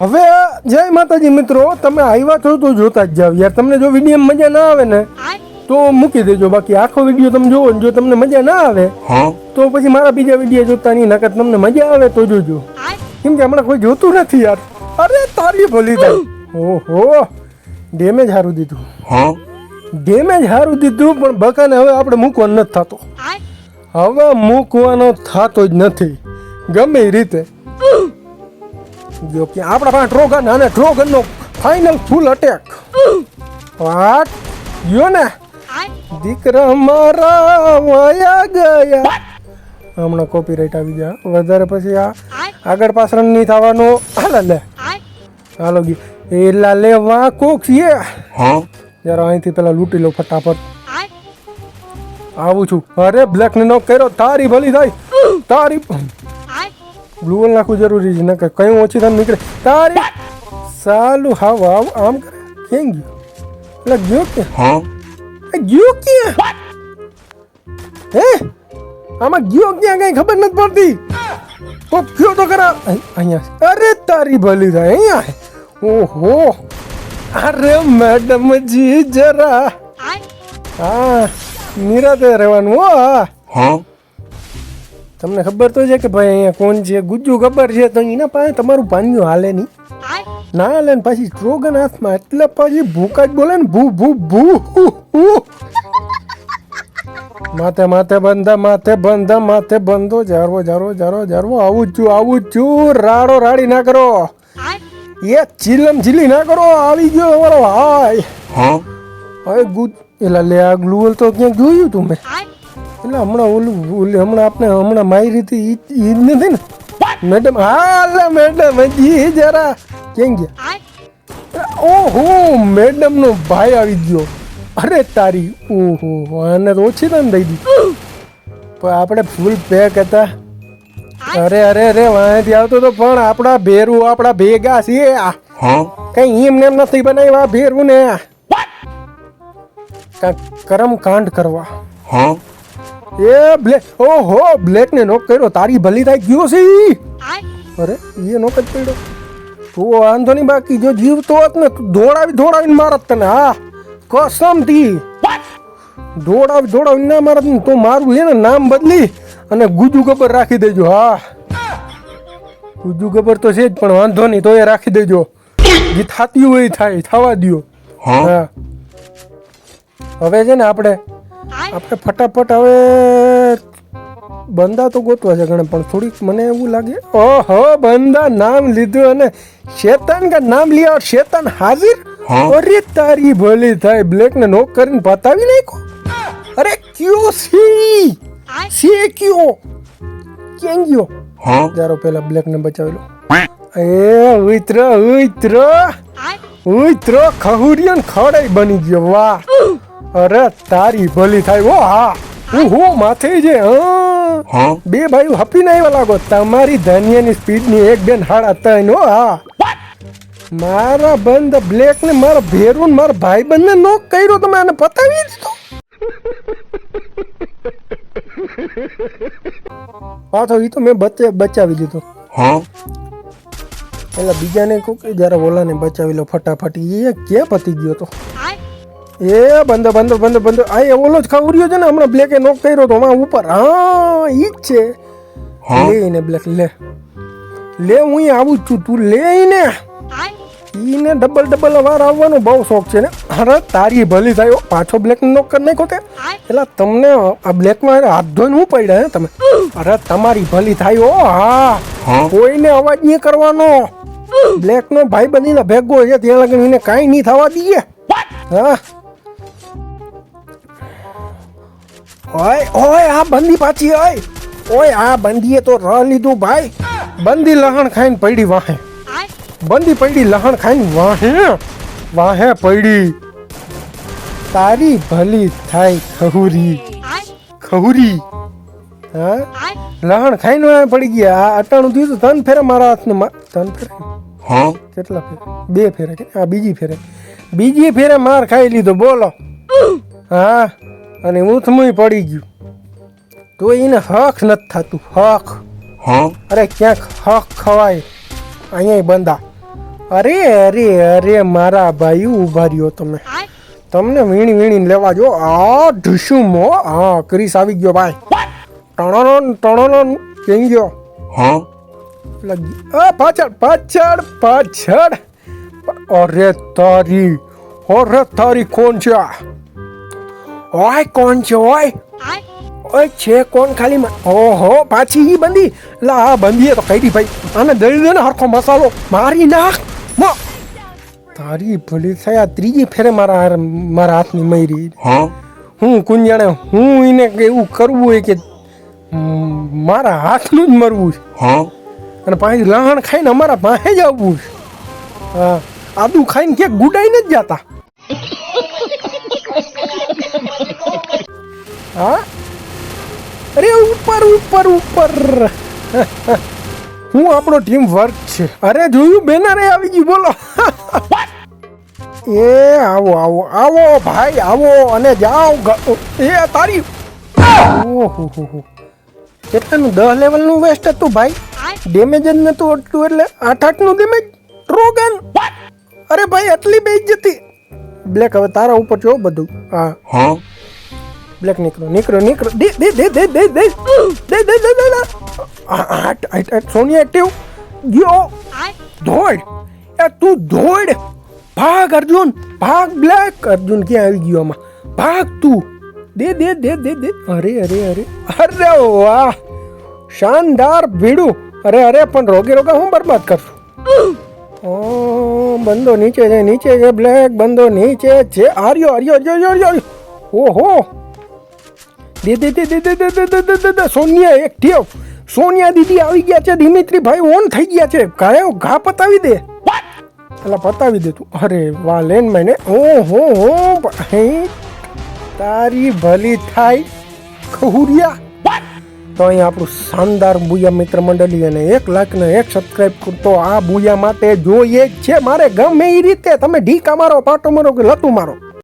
હવે જય માતાજી મિત્રો તમે આવ્યા છો તો જોતા જ જાવ યાર તમને જો વીડિયો મજા ના આવે ને તો મૂકી દેજો. બાકી આખો વીડિયો તમે જોવો ને જો તમને મજા ના આવે તો પછી મારા બીજા વીડિયો જોતા નહીં નકર તમને મજા આવે તો જોજો. કેમ કે હમણાં કોઈ જોતું નથી યાર. અરે તારી ભલી થઈ ઓહો ડેમેજ સારું દીધું. ડેમેજ સારું દીધું પણ બકાને હવે આપણે મૂકવાનો નથી થતો. હવે મૂકવાનો થતો જ નથી. ગમે રીતે. કે આપણા પાસે ટ્રોગન અને ડ્રોગનનો ફાઇનલ ફૂલ અટેક વાટ ગયો ને? દીકરા મારા વયા ગયા. હમણાં કોપીરાઇટ આવી ગયા. વધારે પછી આ આગળ પાછળ નહીં થવાનો. હાલે લે. હાલો ગી. એલા લે વા કોક છે જરા અહીંથી પેલા લૂંટી લો ફટાફટ. આવું છું. અરે બ્લેક ને કર્યો. તારી ભલી થાય તારી બ્લુ વોલ નાખવું જરૂરી છે. નકર કયું ઓછી થાય નીકળે. તારી સાલું હાવ હાવ આમ કરે. કેમ ગયું? એટલે ગયો ક્યાં? હા? ગયો ક્યાં? હે? આમાં ગયો ક્યાં કઈ ખબર નથી પડતી. તો ગયો તો ખરા. અહીંયા. અરે તારી ભલી થાય અહીંયા ઓહો. અરે મેડમ જી જરા. હા નિરાતે રહેવાનું હો. હા? તમને ખબર તો છે કે ભાઈ અહીંયા કોણ છે? ગુજ્જુ ખબર છે? તો એના પાસે તમારું પાન્યું હાલે નહીં. ના હાલે ને પછી સ્ટ્રોગન હાથમાં. એટલે પછી ભૂકા જ બોલે ને ભૂ ભૂ ભૂ હુ, હુ. માથે માથે બંધા માથે બંધા માથે બંધો. જારવો જારવો જારવો જારવો. આવું જ છું આવું જ છું. રાડો રાડી ના કરો. એ ચીલમ ચીલી ના કરો. આવી ગયો તમારો ભાઈ હવે ગુજ એટલે લે આ ગ્લુઅલ તો ક્યાંક જોયું તું મેં. એટલે હમણાં ઓલું ઓલું હમણાં આપણે હમણાં મારી રીતે ઈ ઈ જ નથી ને? મેડમ હા મેડમ હજી જરા કેમ ગયા? ઓહો મેડમ નો ભાઈ આવી ગયો. અરે તારી ઓહો આને તો ઓછી તને દઈ દીધી પણ આપણે ફૂલ પેક હતા. અરે અરે અરે વાંથી આવતો તો પણ આપણા ભેરું આપણા ભેગા છીએ આ. કઈ એમ નેમ એમ નથી બનાવ્યા ભેરું ને કરમ કાંડ કરવા. એ બ્લેક ઓહો બ્લેક ને નોક કર્યો. તારી ભલી થાય ગયો છે અરે એ નોક જ પડ્યો તો વાંધો નહીં બાકી જો જીવતો હોત ને દોડાવી દોડાવીને મારત તને. હા કસમથી. દોડાવી દોડાવીને ના મારત ને તો મારું છે ને નામ બદલી અને ગુજુ ગબર રાખી દેજો. હા. ગુજુ ગબર તો છે જ પણ વાંધો નહીં તો એ રાખી દેજો. જે થાતી હોય એ થાય થવા દ્યો. હા. હવે છે ને આપણે આપણે ફટાફટ હવે બંદા તો ગોતવા છે ઘણા પણ થોડીક મને એવું લાગે ઓહો બંદા નામ લીધું અને શેતાન કે નામ લિયા શેતાન હાજર? અરે તારી ભલી થાય બ્લેક ને નોક કરીને બતાવી નાખો અરે ક્યો સી સી ક્યો? કેમ ગયો જારો પેલા બ્લેક ને બચાવી બચાવેલો એ ઉતરો ઉતરો ઉતરો ખહુરિયન ખડાઈ બની ગયો વાહ. અરે તારી ભલી થાય ઓ હા. હું હું માથે જે હા? બે ભાઈ હપીને આવ્યા લાગો. તમારી ધનિયાની સ્પીડની એક બેન હાડા ત્રણ હો હા. મારા બંધ બ્લેક ને મારા ભેરું ને મારા ભાઈ બંને નોક કર્યો તમે આને પતાવી દીધો? પાછો એ તો મેં બચે બચાવી દીધો. એટલે બીજાને કહું કે જરા ઓલાને બચાવી લો ફટાફટ. એ ક્યાં પતી ગયો તો. એ બંધો બંધો બંધ બંધો. આ એ ઓલો જ ખાવર્યો છે ને હમણાં બ્લેકે નોક કર્યો તો હમણાં ઉપર. હા ઈ જ છે. લે એને બ્લેક લે. લે હું આવું છું. તું લે એને ઈને ડબલ ડબલ વાર આવવાનો બહુ શોખ છે ને. અરે તારી ભલી થાય. પાછો બ્લેક નોક કરી નાખો કે એટલે તમને આ બ્લેકમાં હાથ ધોઈને હું પડ્યા હે તમે? અરે તમારી ભલી થાય હો. હા. કોઈને અવાજ નહીં કરવાનો. બ્લેક નો ભાઈ બનીને ભેગો છે ત્યાં લગન એને કાંઈ નહીં થવા દઈએ. હા. ઓય ઓય આ બંદી પાછી ઓય ઓય આ બંદીએ તો ર લીધું ભાઈ બંદી લહણ ખાઈને પડી વાહે બંદી પડી લહણ ખાઈને વાહે વાહે પડી તારી ભલી થાય ખહુરી ખહુરી હા લહણ ખાઈને વાહે પડી ગયા આ અટાણું થયું તો ત્રણ ફેરે મારા હાથને મા- ત્રણ ફેરે કેટલા ફેરે બે ફેરે કે આ બીજી ફેરે બીજી ફેરે માર ખાઈ લીધો બોલો હા અને ઊંથમું પડી ગયું. તો એને હક નથી થતું હક. હા અરે ક્યાંક હક ખવાય અહીંયા બંધા. અરે અરે અરે મારા ભાઈ ઊભા રહ્યો તમે. તમને વીણી વીણીને લેવા જો આ ઢુસુમો હા ક્રિસ આવી ગયો ભાઈ. ટણોન ટણોન કેમ ગયો? હા લગી પાછળ પાછળ પાછળ. અરે તારી અરે તારી કોણ છે આ? ઓય કોણ છે ઓય? ઓય છે કોણ ખાલી ઓહો પાછી ઈ બંધી. લા આ બંધીએ તો કઈ ભાઈ. આને દળી દે ને હરખો મસાલો. મારી નાખ. મો. તારી ભલી થયા ત્રીજી ફેરે મારા મારા હાથની મયરી? હું? કુંજાણે હું એને કે એવું કરવું હોય કે મારા હાથનું જ મરવું છે? અને પાછી લહણ ખાઈને અમારા પાસે જ આવવું છે. હા. આદુ ખાઈને ક્યાંક ગુડાઈને જ જતા. હા? અરે, ઉપર ઉપર ઉપર. હું આપણો ટીમ વર્ક છે. અરે, જોયું? બેનરે આવી ગયું, બોલો. એ, આવો આવો આવો, ભાઈ, આવો, અને જાઓ. એ, તારી. ઓહો હો હો કેટલાનું દસ લેવલનું વેસ્ટ હતું, ભાઈ. ડેમેજ જ નતું અટતું એટલે આઠ આઠનું ડેમેજ ટ્રોગન અરે, ભાઈ, આટલી બેજ જતી બ્લેક હવે તારા ઉપર જો બધું. હા. Huh? બ્લેક નીકળો નીકળો નીકળો દે દે દે દે દે દે દે દે દે દે દે આ, આ, આ, આ, સોનિયા એક્ટિવ ગયો દોડ એ તું દોડ ભાગ અર્જુન ભાગ બ્લેક અર્જુન ક્યાં આવી ગયો આમાં ભાગ તું દે દે દે દે દે અરે અરે અરે અરે વાહ શાનદાર ભીડું અરે અરે પણ રોગે રોગે હું બરબાદ કરશું ઓ બંદો નીચે છે નીચે છે બ્લેક બંદો નીચે છે આર્યો આર્યો આર્યો આર્યો આર્યો ઓહો દે દે દે દે દે દે દે દે દે દે સોનિયા એક્ટિવ સોનિયા દીદી આવી ગયા છે દિમિત્રી ભાઈ ઓન થઈ ગયા છે ગાયો ઘા પતાવી દે પેલા પતાવી દે તું અરે વાહ લેન મેને ઓહો હો હે તારી ભલી થાય ખહુરિયા તો અહીં આપણું શાનદાર બુયા મિત્ર મંડળી અને એક લાખ ને એક સબસ્ક્રાઇબ કરતો આ બુયા માટે જોઈએ જ છે મારે ગમે એ રીતે તમે ઢીકા મારો પાટો મારો કે લતું મારો